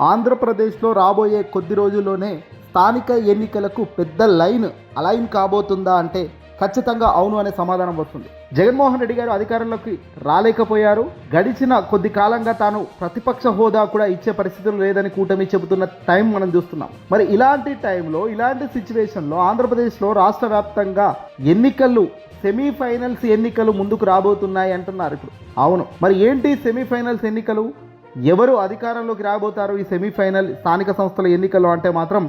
ఆంధ్రప్రదేశ్లో రాబోయే కొద్ది రోజుల్లోనే స్థానిక ఎన్నికలకు పెద్ద లైన్ అలైన్ కాబోతుందా అంటే ఖచ్చితంగా అవును అనే సమాధానం వస్తుంది. జగన్మోహన్ రెడ్డి గారు అధికారంలోకి రాలేకపోయారు. గడిచిన కొద్ది కాలంగా తాను ప్రతిపక్ష హోదా కూడా ఇచ్చే పరిస్థితులు లేదని కూటమి చెబుతున్న టైం మనం చూస్తున్నాం. మరి ఇలాంటి టైంలో ఇలాంటి సిచ్యువేషన్లో ఆంధ్రప్రదేశ్లో రాష్ట్ర వ్యాప్తంగా ఎన్నికలు సెమీఫైనల్స్ ఎన్నికలు ముందుకు రాబోతున్నాయి అంటున్నారు ఇప్పుడు. అవును. మరి ఏంటి సెమీఫైనల్స్ ఎన్నికలు? ఎవరు అధికారంలోకి రాబోతారు ఈ సెమీఫైనల్ స్థానిక సంస్థల ఎన్నికలు అంటే మాత్రం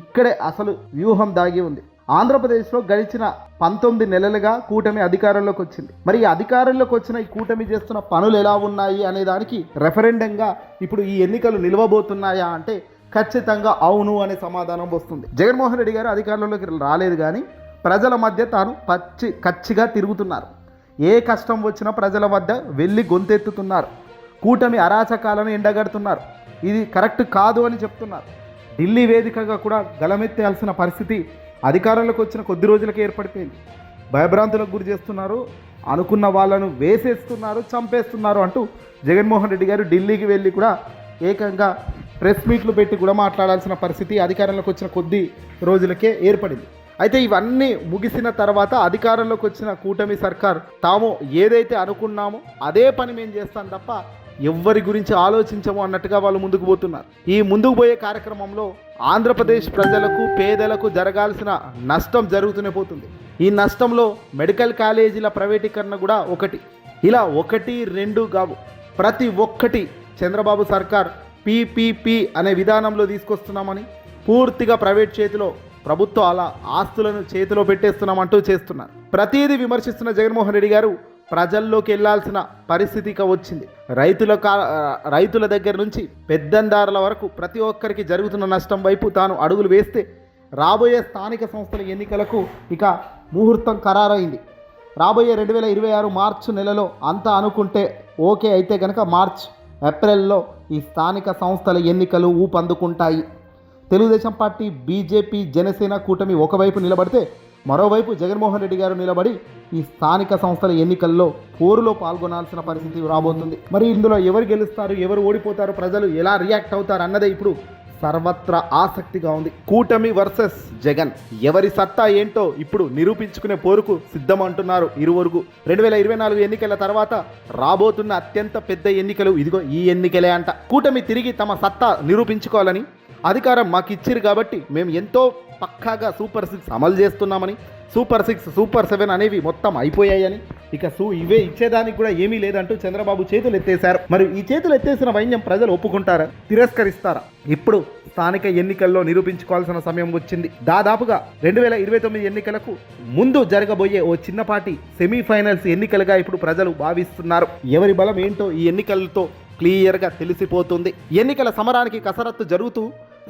ఇక్కడే అసలు వ్యూహం దాగి ఉంది. ఆంధ్రప్రదేశ్లో గడిచిన పంతొమ్మిది నెలలుగా కూటమి అధికారంలోకి వచ్చింది. మరి ఈ అధికారంలోకి వచ్చిన ఈ కూటమి చేస్తున్న పనులు ఎలా ఉన్నాయి అనే దానికి రెఫరెండంగా ఇప్పుడు ఈ ఎన్నికలు నిలవబోతున్నాయా అంటే ఖచ్చితంగా అవును అనే సమాధానం వస్తుంది. జగన్మోహన్ రెడ్డి గారు అధికారంలోకి రాలేదు కానీ ప్రజల మధ్య తాను పచ్చి కచ్చిగా తిరుగుతున్నారు. ఏ కష్టం వచ్చినా ప్రజల వద్ద వెళ్ళి గొంతెత్తుతున్నారు. కూటమి అరాచకాలను ఎండగడుతున్నారు. ఇది కరెక్ట్ కాదు అని చెప్తున్నారు. ఢిల్లీ వేదికగా కూడా గలమెత్తాల్సిన పరిస్థితి అధికారంలోకి వచ్చిన కొద్ది రోజులకే ఏర్పడిపోయింది. భయభ్రాంతులకు గురి చేస్తున్నారు. అనుకున్న వాళ్ళను వేసేస్తున్నారు చంపేస్తున్నారు అంటూ జగన్మోహన్ రెడ్డి గారు ఢిల్లీకి వెళ్ళి కూడా ఏకంగా ప్రెస్ మీట్లు పెట్టి కూడా మాట్లాడాల్సిన పరిస్థితి అధికారంలోకి వచ్చిన కొద్ది రోజులకే ఏర్పడింది. అయితే ఇవన్నీ ముగిసిన తర్వాత అధికారంలోకి వచ్చిన కూటమి సర్కార్ తాము ఏదైతే అనుకున్నామో అదే పని మేము చేస్తాం తప్ప ఎవ్వరి గురించి ఆలోచించము అన్నట్టుగా వాళ్ళు ముందుకు పోతున్నారు. ఈ ముందుకు పోయే కార్యక్రమంలో ఆంధ్రప్రదేశ్ ప్రజలకు పేదలకు జరగాల్సిన నష్టం జరుగుతూనే పోతుంది. ఈ నష్టంలో మెడికల్ కాలేజీల ప్రైవేటీకరణ కూడా ఒకటి. ఇలా ఒకటి రెండు కావు. ప్రతి ఒక్కటి చంద్రబాబు సర్కార్ పీపీపీ అనే విధానంలో తీసుకొస్తున్నామని పూర్తిగా ప్రైవేట్ చేతిలో ప్రభుత్వం అలా ఆస్తులను చేతిలో పెట్టేస్తున్నామంటూ చేస్తున్నారు. ప్రతిదీ విమర్శిస్తున్న జగన్మోహన్ రెడ్డి గారు ప్రజల్లోకి వెళ్ళాల్సిన పరిస్థితి వచ్చింది. రైతుల కా రైతుల దగ్గర నుంచి పెద్దందారుల వరకు ప్రతి ఒక్కరికి జరుగుతున్న నష్టం వైపు తాను అడుగులు వేస్తే రాబోయే స్థానిక సంస్థల ఎన్నికలకు ఇక ముహూర్తం ఖరారైంది. రాబోయే రెండు వేల ఇరవై ఆరు మార్చి నెలలో అంతా అనుకుంటే ఓకే అయితే కనుక మార్చ్ ఏప్రిల్లో ఈ స్థానిక సంస్థల ఎన్నికలు ఊపందుకుంటాయి. తెలుగుదేశం పార్టీ బీజేపీ జనసేన కూటమి ఒకవైపు నిలబడితే మరోవైపు జగన్మోహన్ రెడ్డి గారు నిలబడి ఈ స్థానిక సంస్థల ఎన్నికల్లో పోరులో పాల్గొనాల్సిన పరిస్థితి రాబోతుంది. మరి ఇందులో ఎవరు గెలుస్తారు ఎవరు ఓడిపోతారు ప్రజలు ఎలా రియాక్ట్ అవుతారు అన్నదే ఇప్పుడు సర్వత్రా ఆసక్తిగా ఉంది. కూటమి వర్సెస్ జగన్ ఎవరి సత్తా ఏంటో ఇప్పుడు నిరూపించుకునే పోరుకు సిద్ధమంటున్నారు ఇరువురుగు. రెండు వేల ఇరవై నాలుగు ఎన్నికల తర్వాత రాబోతున్న అత్యంత పెద్ద ఎన్నికలు ఇదిగో ఈ ఎన్నికలే అంట. కూటమి తిరిగి తమ సత్తా నిరూపించుకోవాలని అధికారం మాకు ఇచ్చిరు కాబట్టి మేము ఎంతో పక్కాగా సూపర్ సిక్స్ అమలు చేస్తున్నామని సూపర్ సిక్స్ సూపర్ సెవెన్ అనేవి మొత్తం అయిపోయాయని. ఇక సూ ఇవే ఇచ్చేదానికి కూడా ఏమీ లేదంటూ చంద్రబాబు చేతులు ఎత్తేశారు. మరి ఈ చేతులు ఎత్తేసిన వైన్యం ప్రజలు ఒప్పుకుంటారా? తిరస్కరిస్తారా? ఇప్పుడు స్థానిక ఎన్నికల్లో నిరూపించుకోవాల్సిన సమయం వచ్చింది. దాదాపుగా రెండు వేల ఇరవై తొమ్మిది ఎన్నికలకు ముందు జరగబోయే ఓ చిన్నపాటి సెమీఫైనల్స్ ఎన్నికలుగా ఇప్పుడు ప్రజలు భావిస్తున్నారు. ఎవరి బలం ఏంటో ఈ ఎన్నికలతో క్లియర్గా తెలిసిపోతుంది. ఎన్నికల సమరానికి కసరత్తు జరుగుతూ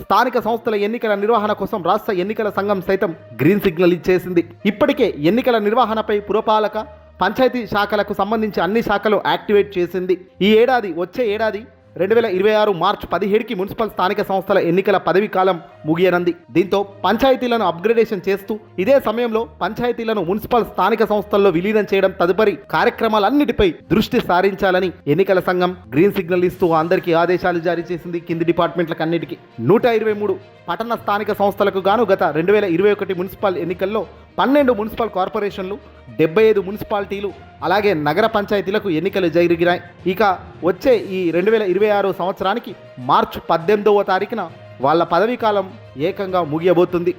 స్థానిక సంస్థల ఎన్నికల నిర్వహణ కోసం రాష్ట్ర ఎన్నికల సంఘం సైతం గ్రీన్ సిగ్నల్ ఇచ్చేసింది. ఇప్పటికే ఎన్నికల నిర్వహణపై పురపాలక పంచాయతీ శాఖలకు సంబంధించి అన్ని శాఖలు యాక్టివేట్ చేసింది. ఈ ఏడాది వచ్చే ఏడాది రెండు వేల ఇరవై ఆరు మార్చి పదిహేడుకి మున్సిపల్ స్థానిక సంస్థల ఎన్నికల పదవి కాలం ముగియనంది. దీంతో పంచాయతీలను అప్గ్రేడేషన్ చేస్తూ ఇదే సమయంలో పంచాయతీలను మున్సిపల్ స్థానిక సంస్థల్లో విలీనం చేయడం తదుపరి కార్యక్రమాలన్నిటిపై దృష్టి సారించాలని ఎన్నికల సంఘం గ్రీన్ సిగ్నల్ ఇస్తూ అందరికీ ఆదేశాలు జారీ చేసింది కింది డిపార్ట్మెంట్లకు అన్నిటికీ. నూట ఇరవై మూడు పట్టణ స్థానిక సంస్థలకు గాను గత రెండు వేల ఇరవై ఒకటి మున్సిపల్ ఎన్నికల్లో పన్నెండు మున్సిపల్ కార్పొరేషన్లు డెబ్బై ఐదు మున్సిపాలిటీలు అలాగే నగర పంచాయతీలకు ఎన్నికలు జరిగినాయి. ఇక వచ్చే ఈ రెండు వేల ఇరవై ఆరు సంవత్సరానికి మార్చి పద్దెనిమిదవ తారీఖున వాళ్ళ పదవీ కాలం ఏకంగా ముగియబోతుంది.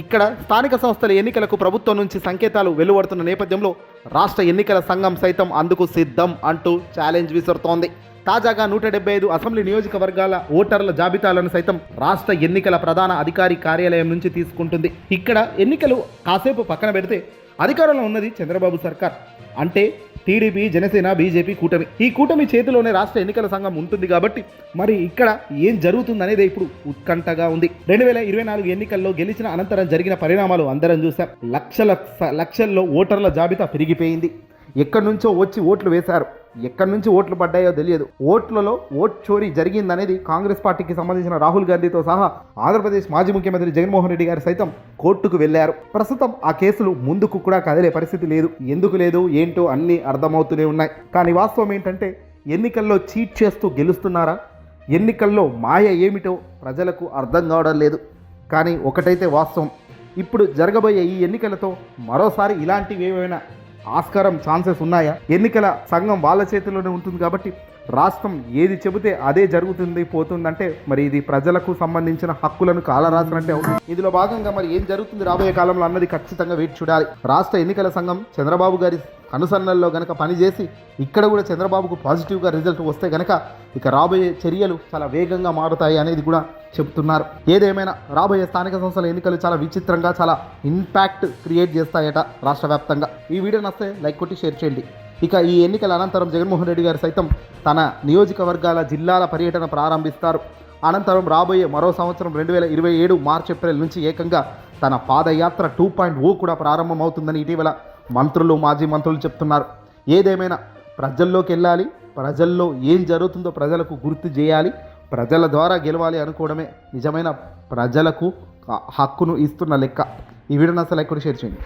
ఇక్కడ స్థానిక సంస్థల ఎన్నికలకు ప్రభుత్వం నుంచి సంకేతాలు వెలువడుతున్న నేపథ్యంలో రాష్ట్ర ఎన్నికల సంఘం సైతం అందుకు సిద్ధం అంటూ ఛాలెంజ్ విసురుతోంది. తాజాగా నూట డెబ్బై ఐదు అసెంబ్లీ నియోజకవర్గాల ఓటర్ల జాబితాలను సైతం రాష్ట్ర ఎన్నికల ప్రధాన అధికారి కార్యాలయం నుంచి తీసుకుంటుంది. ఇక్కడ ఎన్నికలు కాసేపు పక్కన పెడితే అధికారంలో ఉన్నది చంద్రబాబు సర్కార్. అంటే టీడీపీ జనసేన బీజేపీ కూటమి. ఈ కూటమి చేతిలోనే రాష్ట్ర ఎన్నికల సంఘం ఉంటుంది కాబట్టి మరి ఇక్కడ ఏం జరుగుతుందనేది ఇప్పుడు ఉత్కంఠగా ఉంది. రెండు వేల ఇరవై నాలుగు ఎన్నికల్లో గెలిచిన అనంతరం జరిగిన పరిణామాలు అందరం చూసాం లక్షల లక్షల్లో ఓటర్ల జాబితా పెరిగిపోయింది. ఎక్కడి నుంచో వచ్చి ఓట్లు వేశారు. ఎక్కడి నుంచి ఓట్లు పడ్డాయో తెలియదు. ఓట్లలో ఓట్ చోరీ జరిగిందనేది కాంగ్రెస్ పార్టీకి సంబంధించిన రాహుల్ గాంధీతో సహా ఆంధ్రప్రదేశ్ మాజీ ముఖ్యమంత్రి జగన్మోహన్ రెడ్డి గారు సైతం కోర్టుకు వెళ్ళారు ప్రస్తుతం ఆ కేసులు ముందుకు కూడా కదిలే పరిస్థితి లేదు. ఎందుకు లేదు ఏంటో అన్నీ అర్థమవుతూనే ఉన్నాయి. కానీ వాస్తవం ఏంటంటే ఎన్నికల్లో చీట్ చేస్తూ గెలుస్తున్నారా? ఎన్నికల్లో మాయ ఏమిటో ప్రజలకు అర్థం కావడం లేదు. కానీ ఒకటైతే వాస్తవం. ఇప్పుడు జరగబోయే ఈ ఎన్నికలతో మరోసారి ఇలాంటివి ఏమైనా ఆస్కారం ఛాన్సెస్ ఉన్నాయా? ఎన్నికల సంఘం వాళ్ళ చేతిలోనే ఉంటుంది కాబట్టి రాష్ట్రం ఏది చెబితే అదే జరుగుతుంది పోతుందంటే మరి ఇది ప్రజలకు సంబంధించిన హక్కులను కాలరాసినట్టే అవుతుంది. ఇందులో భాగంగా మరి ఏం జరుగుతుంది రాబోయే కాలంలో అన్నది ఖచ్చితంగా వేచి చూడాలి. రాష్ట్ర ఎన్నికల సంఘం చంద్రబాబు గారి అనుసరణల్లో గనక పనిచేసి ఇక్కడ కూడా చంద్రబాబుకు పాజిటివ్గా రిజల్ట్ వస్తే గనక ఇక రాబోయే చర్యలు చాలా వేగంగా మారుతాయి అనేది కూడా చెబుతున్నారు ఏదేమైనా రాబోయే స్థానిక సంస్థల ఎన్నికలు చాలా విచిత్రంగా చాలా ఇంపాక్ట్ క్రియేట్ చేస్తాయట రాష్ట్ర వ్యాప్తంగా. ఈ వీడియో నస్తే లైక్ కొట్టి షేర్ చేయండి. ఇక ఈ ఎన్నికల అనంతరం జగన్మోహన్ రెడ్డి గారు సైతం తన నియోజకవర్గాల జిల్లాల పర్యటన ప్రారంభిస్తారు. అనంతరం రాబోయే మరో సంవత్సరం రెండు వేల ఇరవై ఏడు మార్చ్ ఏప్రిల్ నుంచి ఏకంగా తన పాదయాత్ర టూ పాయింట్ ఓ కూడా ప్రారంభమవుతుందని ఇటీవల మంత్రులు మాజీ మంత్రులు చెప్తున్నారు. ఏదేమైనా ప్రజల్లోకి వెళ్ళాలి ప్రజల్లో ఏం జరుగుతుందో ప్రజలకు గుర్తు చేయాలి ప్రజల ద్వారా గెలవాలి అనుకోవడమే నిజమైన ప్రజలకు హక్కును ఇస్తున్న లెక్క. ఈ వీడియోని అసలు ఎక్కడ షేర్ చేయండి.